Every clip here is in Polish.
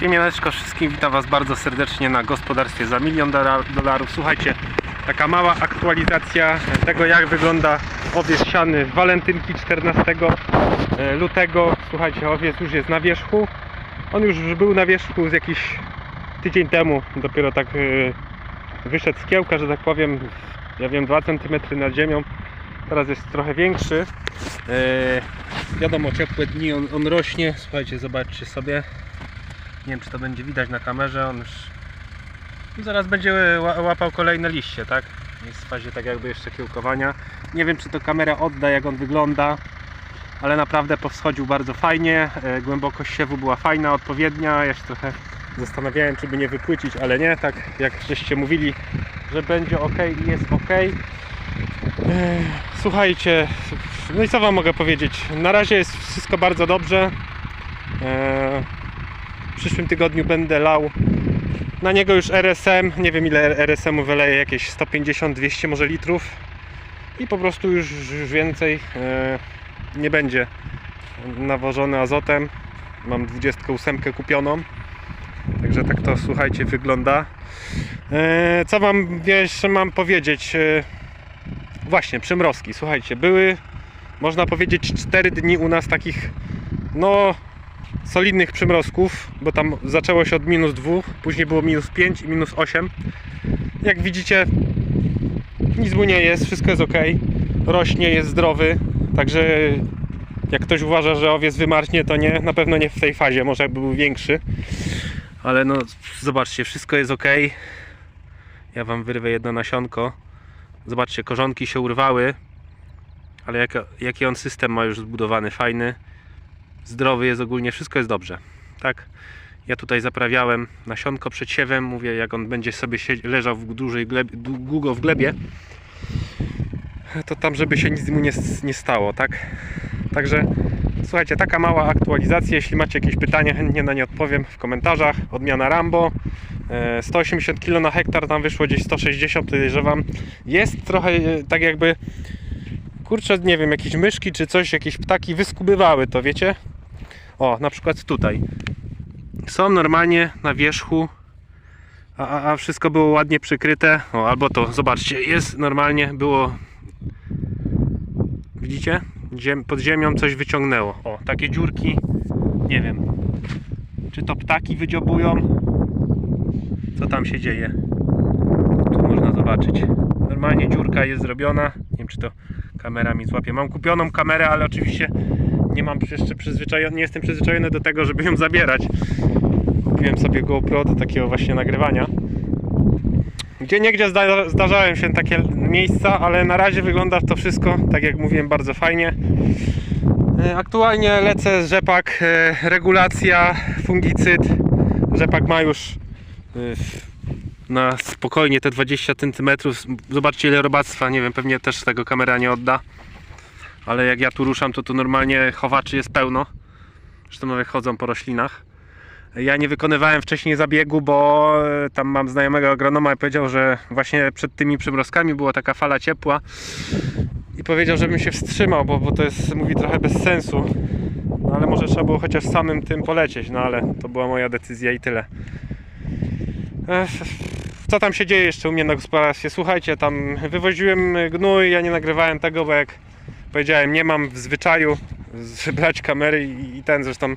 Siemianeczko wszystkim, witam Was bardzo serdecznie na gospodarstwie za milion dolar- dolarów. Słuchajcie, taka mała aktualizacja tego jak wygląda owiec siany walentynki 14 e, lutego. Słuchajcie, owiec już jest na wierzchu. On już był na wierzchu z jakiś tydzień temu, dopiero tak e, wyszedł z kiełka, że tak powiem, ja wiem 2 cm nad ziemią. Teraz jest trochę większy. E, wiadomo, ciepłe dni, on, on rośnie. Słuchajcie, zobaczcie sobie. Nie wiem, czy to będzie widać na kamerze. On już zaraz będzie ła- łapał kolejne liście, tak? Jest w fazie tak jakby jeszcze kiełkowania. Nie wiem, czy to kamera odda, jak on wygląda, ale naprawdę powschodził bardzo fajnie. E, Głębokość siewu była fajna, odpowiednia. Ja się trochę zastanawiałem, czy by nie wypłycić, ale nie. Tak jak żeście mówili, że będzie ok i jest ok. E, Słuchajcie, no i co Wam mogę powiedzieć? Na razie jest wszystko bardzo dobrze. Przyszłym tygodniu będę lał na niego już RSM. Nie wiem ile RSM-u wyleję, jakieś 150-200 może litrów. I po prostu już, już więcej e, nie będzie nawożony azotem. Mam 28 kupioną. Także tak to słuchajcie wygląda. E, co wam jeszcze mam powiedzieć? E, właśnie, przymrozki. Słuchajcie, były można powiedzieć 4 dni u nas takich no solidnych przymrozków, bo tam zaczęło się od minus 2, później było minus 5 i minus 8. Jak widzicie, nic mu nie jest, wszystko jest ok. Rośnie, jest zdrowy, także jak ktoś uważa, że owiec wymarśnie, to nie, na pewno nie w tej fazie, może jakby był większy. Ale no, zobaczcie, wszystko jest ok. Ja wam wyrwę jedno nasionko. Zobaczcie, korzonki się urwały, ale jak, jaki on system ma już zbudowany, fajny zdrowy jest ogólnie, wszystko jest dobrze. Tak, ja tutaj zaprawiałem nasionko przed siewem, mówię jak on będzie sobie leżał w dużej glebie, długo w glebie, to tam żeby się nic mu nie, nie stało, tak? Także słuchajcie, taka mała aktualizacja, jeśli macie jakieś pytania, chętnie na nie odpowiem w komentarzach. Odmiana Rambo, e, 180 kg na hektar, tam wyszło gdzieś 160, podejrzewam. Jest trochę e, tak jakby kurczę, nie wiem, jakieś myszki czy coś, jakieś ptaki wyskubywały to, wiecie? O, na przykład tutaj. Są normalnie na wierzchu, a, a, wszystko było ładnie przykryte. O, albo to, zobaczcie, jest normalnie, było. Widzicie? Pod ziemią coś wyciągnęło. O, takie dziurki. Nie wiem, czy to ptaki wydziobują. Co tam się dzieje? Tu można zobaczyć. Normalnie dziurka jest zrobiona. Nie wiem, czy to kamera mi złapie. Mam kupioną kamerę, ale oczywiście nie mam jeszcze przyzwyczajony, nie jestem przyzwyczajony do tego, żeby ją zabierać. Kupiłem sobie GoPro do takiego właśnie nagrywania. Gdzie niegdzie zda, zdarzają się takie miejsca, ale na razie wygląda to wszystko, tak jak mówiłem, bardzo fajnie. E, Aktualnie lecę z rzepak, e, regulacja, fungicyd. Rzepak ma już e, na spokojnie te 20 cm. Zobaczcie ile robactwa, nie wiem, pewnie też tego kamera nie odda. Ale jak ja tu ruszam, to tu normalnie chowaczy jest pełno. Zresztą nawet chodzą po roślinach. Ja nie wykonywałem wcześniej zabiegu, bo e, tam mam znajomego agronoma i powiedział, że właśnie przed tymi przymrozkami była taka fala ciepła i powiedział, żebym się wstrzymał, bo, bo to jest, mówi, trochę bez sensu. No ale może trzeba było chociaż samym tym polecieć, no ale to była moja decyzja i tyle. Co tam się dzieje jeszcze u mnie na gospodarstwie? Słuchajcie, tam wywoziłem gnój, ja nie nagrywałem tego, bo jak powiedziałem, nie mam w zwyczaju brać kamery i, i ten zresztą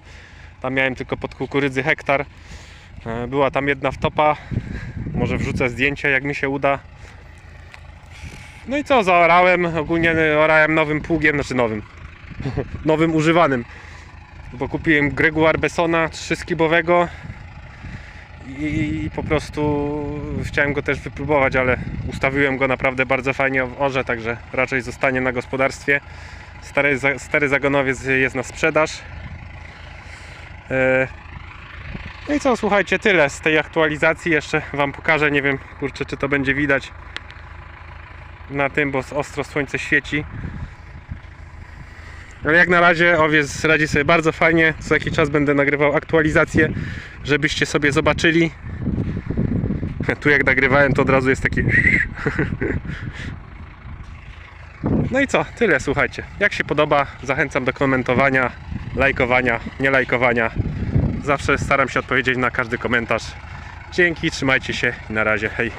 tam miałem tylko pod kukurydzy hektar. E, Była tam jedna wtopa. Może wrzucę zdjęcia, jak mi się uda. No i co, zaorałem. Ogólnie orałem nowym pługiem, znaczy nowym. nowym używanym. Bo kupiłem Greguar Bessona 3-skibowego i, i po prostu chciałem go też wypróbować, ale ustawiłem go naprawdę bardzo fajnie w orze, także raczej zostanie na gospodarstwie. Stary, stary zagonowiec jest na sprzedaż. E, No i co, słuchajcie, tyle z tej aktualizacji. Jeszcze Wam pokażę, nie wiem, kurczę, czy to będzie widać na tym, bo ostro słońce świeci. Ale jak na razie owiec radzi sobie bardzo fajnie. Co jakiś czas będę nagrywał aktualizacje, żebyście sobie zobaczyli. Tu jak nagrywałem, to od razu jest taki. No i co, tyle słuchajcie. Jak się podoba, zachęcam do komentowania, lajkowania, nie lajkowania. Zawsze staram się odpowiedzieć na każdy komentarz. Dzięki, trzymajcie się i na razie. Hej.